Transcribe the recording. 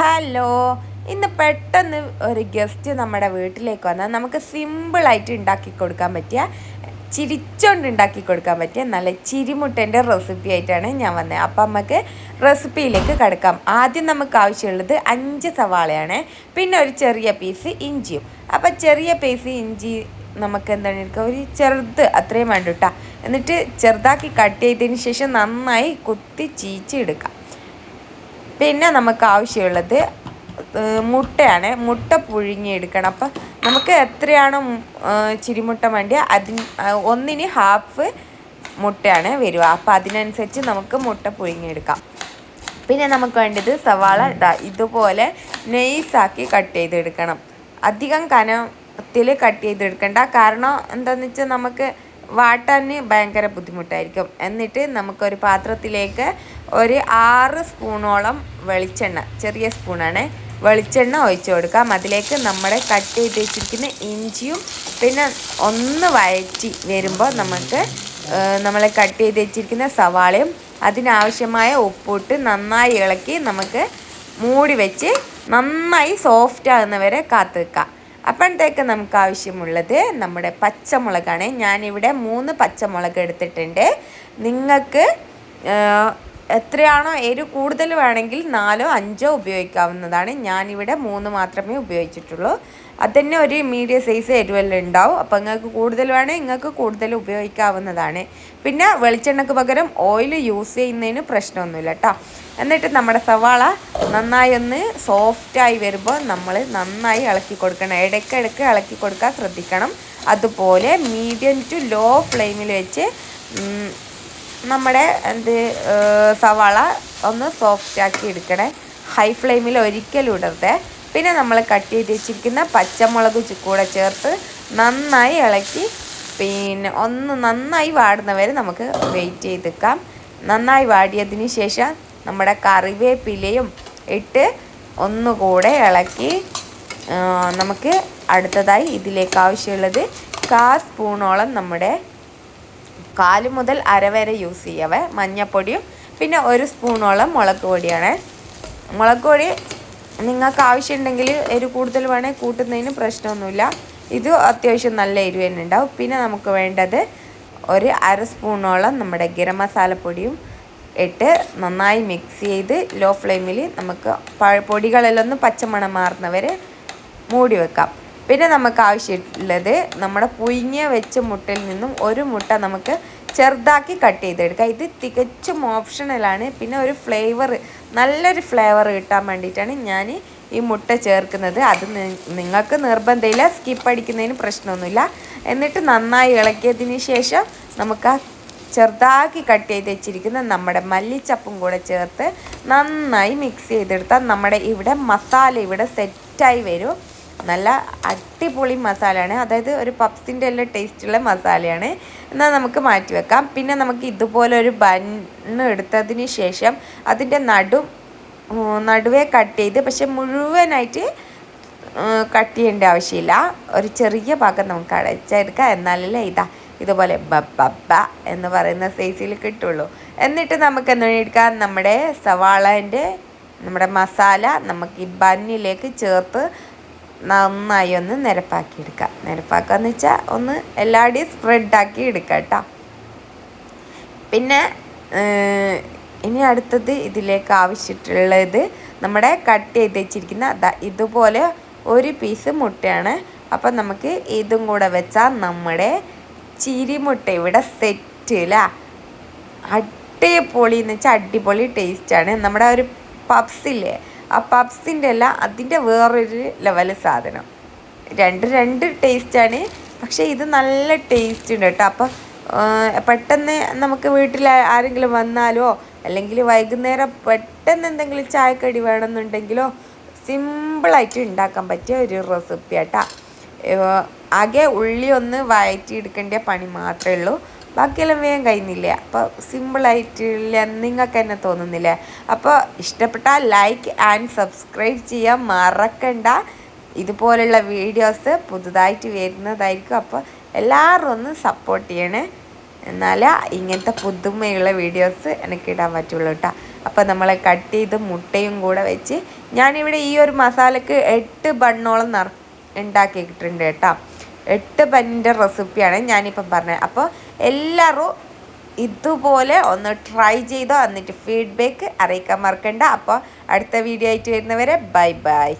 Hello ഇന്ന് പെട്ടെന്ന് ഒരു ഗസ്റ്റ് നമ്മുടെ വീട്ടിലേക്ക് വന്നാൽ നമുക്ക് സിമ്പിളായിട്ട് ഉണ്ടാക്കി കൊടുക്കാൻ പറ്റിയ ചിരിച്ചോണ്ട് ഉണ്ടാക്കി കൊടുക്കാൻ പറ്റിയ നല്ല ചിരിമുട്ടന്റെ റെസിപ്പി ആയിട്ടാണ് ഞാൻ വന്നത് അപ്പം നമുക്ക് റെസിപ്പിയിലേക്ക് കിടക്കാം. ആദ്യം നമുക്ക് ആവശ്യമുള്ളത് അഞ്ച് സവാളയാണ്. പിന്നെ ഒരു ചെറിയ പീസ് ഇഞ്ചിയും. അപ്പം ചെറിയ പീസ് ഇഞ്ചി നമുക്ക് എന്താണ് എടുക്കുക ഒരു ചെറുത് അത്രയും വേണ്ട എന്നിട്ട് ചെറുതാക്കി കട്ട് ചെയ്തതിന് ശേഷം നന്നായി കുത്തി ചീച്ചെടുക്കാം പിന്നെ നമുക്ക് ആവശ്യമുള്ളത് മുട്ടയാണ്. മുട്ട പുഴുങ്ങിയെടുക്കണം. അപ്പം നമുക്ക് എത്രയാണോ ചിരിമുട്ട വേണ്ടിയ അതിന് ഒന്നിന് ഹാഫ് മുട്ടയാണ് വരിക. അപ്പം അതിനനുസരിച്ച് നമുക്ക് മുട്ട പുഴുങ്ങിയെടുക്കാം. പിന്നെ നമുക്ക് വേണ്ടത് സവാള ഇതുപോലെ നെയ്സാക്കി കട്ട് ചെയ്തെടുക്കണം. അധികം കനത്തിൽ കട്ട് ചെയ്തെടുക്കണ്ട. കാരണം എന്താണെന്ന് വെച്ചാൽ നമുക്ക് വാട്ടാൻ ഭയങ്കര ബുദ്ധിമുട്ടായിരിക്കും. എന്നിട്ട് നമുക്കൊരു പാത്രത്തിലേക്ക് ഒരു ആറ് സ്പൂണോളം വെളിച്ചെണ്ണ ചെറിയ സ്പൂണാണ് വെളിച്ചെണ്ണ ഒഴിച്ചു കൊടുക്കാം. അതിലേക്ക് നമ്മുടെ കട്ട് ചെയ്ത് വെച്ചിരിക്കുന്ന ഇഞ്ചിയും പിന്നെ ഒന്ന് വയറ്റി വരുമ്പോൾ നമുക്ക് നമ്മൾ കട്ട് ചെയ്ത് വെച്ചിരിക്കുന്ന സവാളയും അതിനാവശ്യമായ ഉപ്പിട്ട് നന്നായി ഇളക്കി നമുക്ക് മൂടി വെച്ച് നന്നായി സോഫ്റ്റ് ആകുന്നവരെ കാത്തു വെക്കാം. അപ്പോഴത്തേക്ക് നമുക്ക് ആവശ്യമുള്ളത് നമ്മുടെ പച്ചമുളകാണ്. ഞാനിവിടെ മൂന്ന് പച്ചമുളക് എടുത്തിട്ടുണ്ട്. നിങ്ങൾക്ക് എത്രയാണോ എരിവ് കൂടുതൽ വേണമെങ്കിൽ നാലോ അഞ്ചോ ഉപയോഗിക്കാവുന്നതാണ്. ഞാനിവിടെ മൂന്ന് മാത്രമേ ഉപയോഗിച്ചിട്ടുള്ളൂ. അത് തന്നെ ഒരു മീഡിയം സൈസ് എരിവെല്ലാം ഉണ്ടാവും. അപ്പോൾ നിങ്ങൾക്ക് കൂടുതൽ വേണമെങ്കിൽ നിങ്ങൾക്ക് കൂടുതൽ ഉപയോഗിക്കാവുന്നതാണ്. പിന്നെ വെളിച്ചെണ്ണക്ക് പകരം ഓയിൽ യൂസ് ചെയ്യുന്നതിന് പ്രശ്നമൊന്നുമില്ല കേട്ടോ എന്നിട്ട് നമ്മുടെ സവാള നന്നായി ഒന്ന് സോഫ്റ്റായി വരുമ്പോൾ നമ്മൾ നന്നായി ഇളക്കി കൊടുക്കണം. ഇടയ്ക്കിടയ്ക്ക് ഇളക്കി കൊടുക്കാൻ ശ്രദ്ധിക്കണം. അതുപോലെ മീഡിയം ടു ലോ ഫ്ലെയിമിൽ വെച്ച് നമ്മുടെ എന്ത് സവാള ഒന്ന് സോഫ്റ്റ് ആക്കി എടുക്കണേ. ഹൈ ഫ്ലെയിമിൽ ഒരിക്കലും ഇടരുത്. പിന്നെ നമ്മൾ കട്ട് ചെയ്ത് വെച്ചിരിക്കുന്ന പച്ചമുളക് കൂടെ ചേർത്ത് നന്നായി ഇളക്കി പിന്നെ ഒന്ന് നന്നായി വാടുന്നവരെ നമുക്ക് വെയിറ്റ് ചെയ്ത് വെക്കാം നന്നായി വാടിയതിന് ശേഷം നമ്മുടെ കറിവേപ്പിലയും ഇട്ട് ഒന്നുകൂടെ ഇളക്കി നമുക്ക് അടുത്തതായി ഇതിലേക്ക് ആവശ്യമുള്ളത് കാ സ്പൂണോളം നമ്മുടെ കാൽ മുതൽ അര വരെ യൂസ് ചെയ്യാവേ. മഞ്ഞപ്പൊടിയും പിന്നെ ഒരു സ്പൂണോളം മുളക് പൊടിയാണ്. മുളക് പൊടി നിങ്ങൾക്ക് ആവശ്യമുണ്ടെങ്കിൽ എരിവ് കൂടുതൽ വേണേൽ കൂട്ടുന്നതിന് പ്രശ്നമൊന്നുമില്ല. ഇത് അത്യാവശ്യം നല്ല എരിവ് തന്നെ ഉണ്ടാവും. പിന്നെ നമുക്ക് വേണ്ടത് ഒരു അര സ്പൂണോളം നമ്മുടെ ഗരം മസാലപ്പൊടിയും ഇട്ട് നന്നായി മിക്സ് ചെയ്ത് ലോ ഫ്ലെയിമിൽ നമുക്ക് പൊടികളെല്ലാം ഒന്ന് പച്ചമണം മാറുന്നവരെ മൂടി വെക്കാം. പിന്നെ നമുക്ക് ആവശ്യമുള്ളത് നമ്മുടെ പുഴുങ്ങിയ വെച്ച മുട്ടയിൽ നിന്നും ഒരു മുട്ട നമുക്ക് ചെറുതാക്കി കട്ട് ചെയ്തെടുക്കാം. ഇത് തികച്ചും ഓപ്ഷണലാണ് പിന്നെ ഒരു ഫ്ലേവർ നല്ലൊരു ഫ്ലേവർ കിട്ടാൻ വേണ്ടിയിട്ടാണ് ഞാൻ ഈ മുട്ട ചേർക്കുന്നത്. അത് നിങ്ങൾക്ക് നിർബന്ധമില്ല സ്കിപ്പ് അടിക്കുന്നതിന് പ്രശ്നമൊന്നുമില്ല. എന്നിട്ട് നന്നായി ഇളക്കിയതിന് ശേഷം നമുക്ക് ചെറുതാക്കി കട്ട് ചെയ്ത് വെച്ചിരിക്കുന്ന നമ്മുടെ മല്ലിച്ചപ്പും കൂടെ ചേർത്ത് നന്നായി മിക്സ് ചെയ്തെടുത്താൽ നമ്മുടെ ഇവിടെ മസാല ഇവിടെ സെറ്റായി വരും. നല്ല അടിപൊളി മസാലയാണ്. അതായത് ഒരു പപ്സിന്റെ എല്ലാം ടേസ്റ്റുള്ള മസാലയാണ്. എന്നാൽ നമുക്ക് മാറ്റി വെക്കാം. പിന്നെ നമുക്ക് ഇതുപോലെ ഒരു ബണ്ണ് എടുത്തതിന് ശേഷം അതിന്റെ നടു നടുവേ കട്ട് ചെയ്ത് പക്ഷെ മുഴുവനായിട്ട് കട്ട് ചെയ്യേണ്ട ആവശ്യമില്ല. ഒരു ചെറിയ ഭാഗം നമുക്ക് അടച്ചെടുക്കാം. എന്നാലല്ലേ ഇതാ ഇതുപോലെ ബബ്ബ എന്ന് പറയുന്ന സൈസിൽ കിട്ടുള്ളൂ. എന്നിട്ട് നമുക്ക് എന്താ എടുക്കാം? നമ്മുടെ സവാളന്റെ നമ്മുടെ മസാല നമുക്ക് ഈ ബന്നിലേക്ക് ചേർത്ത് നന്നായി ഒന്ന് നിരപ്പാക്കി എടുക്കുക നിരപ്പാക്കുക എന്ന് വെച്ചാൽ ഒന്ന് എല്ലാവരുടെയും സ്പ്രെഡാക്കി എടുക്കുക കേട്ടോ പിന്നെ ഇനി അടുത്തത് ഇതിലേക്ക് ആവശ്യമുള്ളത് നമ്മുടെ കട്ട് ചെയ്ത് വെച്ചിരിക്കുന്ന ഇതുപോലെ ഒരു പീസ് മുട്ടയാണ്. അപ്പം നമുക്ക് ഇതും കൂടെ വെച്ചാൽ നമ്മുടെ ചിരിമുട്ട ഇവിടെ സെറ്റ് അല്ല അടിപൊളി എന്ന് വെച്ചാൽ അടിപൊളി ടേസ്റ്റാണ് നമ്മുടെ ഒരു പപ്സില്ലേ ആ പബ്സിന്റെ അല്ല അതിന്റെ വേറൊരു ലെവൽ സാധനം. രണ്ട് രണ്ട് ടേസ്റ്റാണ് പക്ഷേ ഇത് നല്ല ടേസ്റ്റ് ഉണ്ട് കേട്ടോ. അപ്പം പെട്ടെന്ന് നമുക്ക് വീട്ടിൽ ആരെങ്കിലും വന്നാലോ അല്ലെങ്കിൽ വൈകുന്നേരം പെട്ടെന്ന് എന്തെങ്കിലും ചായക്കടി വേണമെന്നുണ്ടെങ്കിലോ സിമ്പിളായിട്ട് ഉണ്ടാക്കാൻ പറ്റിയ ഒരു റെസിപ്പി ആട്ടാ. ആകെ ഉള്ളി ഒന്ന് വയറ്റി എടുക്കേണ്ട പണി മാത്രമേ ഉള്ളൂ. ബാക്കിയെല്ലാം വേഗം കഴിയുന്നില്ല? അപ്പോൾ സിമ്പിളായിട്ടില്ല നിങ്ങൾക്ക് തന്നെ തോന്നുന്നില്ലേ? അപ്പോൾ ഇഷ്ടപ്പെട്ടാൽ ലൈക്ക് ആൻഡ് സബ്സ്ക്രൈബ് ചെയ്യാൻ മറക്കണ്ട. ഇതുപോലുള്ള വീഡിയോസ് പുതുതായിട്ട് വരുന്നതായിരിക്കും. അപ്പോൾ എല്ലാവരും ഒന്ന് സപ്പോർട്ട് ചെയ്യണേ. എന്നാലാ ഇങ്ങനത്തെ പുതുമയുള്ള വീഡിയോസ് എനിക്ക് ഇടാൻ പറ്റുള്ളൂ കേട്ടോ. അപ്പോൾ നമ്മൾ കട്ട് ചെയ്ത് മുട്ടയും കൂടെ വെച്ച് ഞാനിവിടെ ഈ ഒരു മസാലക്ക് എട്ട് ബണ്ണോളം ഉണ്ടാക്കിയിട്ടുണ്ട് കേട്ടോ. എട്ട് ബണ്ണിന്റെ റെസിപ്പിയാണ് ഞാനിപ്പം പറഞ്ഞത്. അപ്പോൾ എല്ലാവരും ഇതുപോലെ ഒന്ന് ട്രൈ ചെയ്തോ. എന്നിട്ട് ഫീഡ്ബാക്ക് അറിയിക്കാൻ മറക്കണ്ട. അപ്പോൾ അടുത്ത വീഡിയോ ആയിട്ട് വരുന്നവരെ ബൈ ബൈ